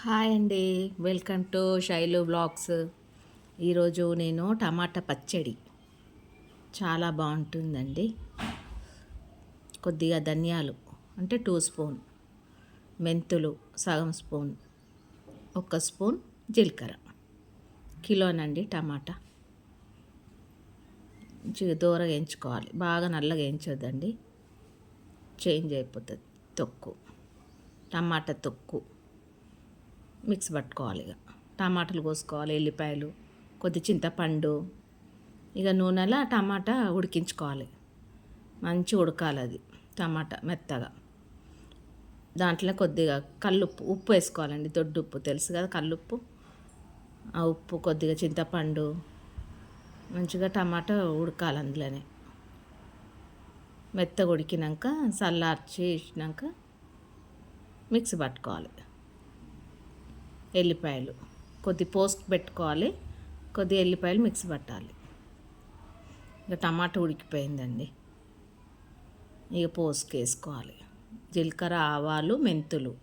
Hi అండి. Welcome to Shailu blogs. ఈరోజు నేను టమాటా పచ్చడి. చాలా బాగుంటుందండి. కొద్దిగా ధనియాలు అంటే టూ స్పూన్. మెంతులు సగం స్పూన్. ఒక స్పూన్ జీలకర్ర. కిలోనండి టమాటా. దూరగా వేయించుకోవాలి బాగా నల్లగా వేయించొద్దండి చేంజ్ అయిపోతుంది. తొక్కు. టమాటా తొక్కు. మిక్స్ పట్టుకోవాలి ఇక. టమాటాలు కోసుకోవాలి ఎల్లిపాయలు కొద్ది చింతపండు ఇక నూనెలో టమాటా ఉడికించుకోవాలి. మంచి ఉడకాలి అది టమాటా మెత్తగా. దాంట్లో కొద్దిగా కల్లుప్పు ఉప్పు వేసుకోవాలండి దొడ్డు ఉప్పు. తెలుసు కదా కల్లుప్పు? ఆ ఉప్పు కొద్దిగా చింతపండు మంచిగా టమాటా ఉడకాలి అందులోనే. మెత్తగా ఉడికినాక చల్లార్చి మిక్సీ పట్టుకోవాలి. ఎల్లిపాయలు. కొద్ది పోస్ట్ పెట్టుకోవాలి. కొద్ది ఎల్లిపాయలు మిక్స్ పట్టాలి. ఇక టమాటా ఉడికిపోయిందండి. ఇక పోస్ట్ వేసుకోవాలి. జీలకర్ర ఆవాలు మెంతులు.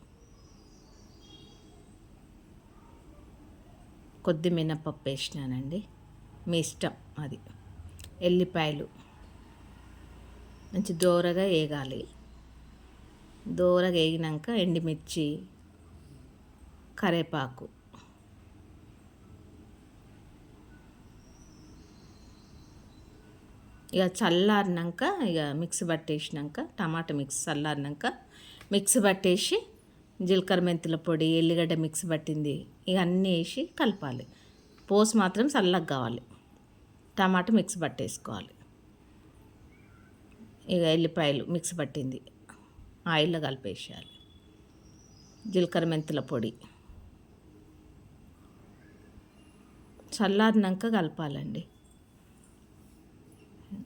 కొద్ది మినపప్పు వేసినానండి. మీ ఇష్టం అది. ఎల్లిపాయలు. మంచి దోరగా వేగాలి. దోరగా వేగినాక ఎండుమిర్చి కరేపాకు. ఇక చల్లారినాక ఇక మిక్సీ పట్టేసినాక టమాటా మిక్స్ చల్లారినాక మిక్సీ పట్టేసి జీలకర్ర మెంతుల పొడి ఎల్లిగడ్డ మిక్సీ పట్టింది ఇక అన్నీ వేసి కలపాలి. పోసి మాత్రం చల్లగా కావాలి. టమాటా మిక్స్ పట్టేసుకోవాలి. ఇక ఎల్లిపాయలు మిక్స్ పట్టింది. ఆయిల్లో కలిపేసేయాలి. జీలకర్ర మెంతుల పొడి. చల్లారినాక కలపాలండి.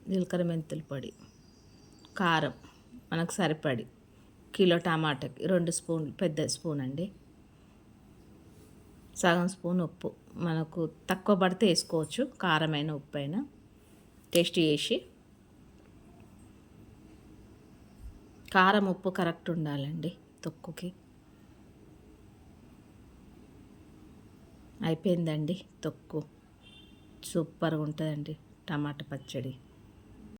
జీలకర్ర మెంతుల పొడి కారం మనకు సరిపడి కిలో టమాటాకి రెండు స్పూన్లు పెద్ద స్పూన్ అండి. సగం స్పూన్ ఉప్పు మనకు తక్కువ పడితే వేసుకోవచ్చు కారమైన ఉప్పు అయినా టేస్ట్ చేసి. కారం ఉప్పు కరెక్ట్ ఉండాలండి తొక్కుకి. అయిపోయిందండి తొక్కు. సూపర్గా ఉంటుందండి టమాటా పచ్చడి.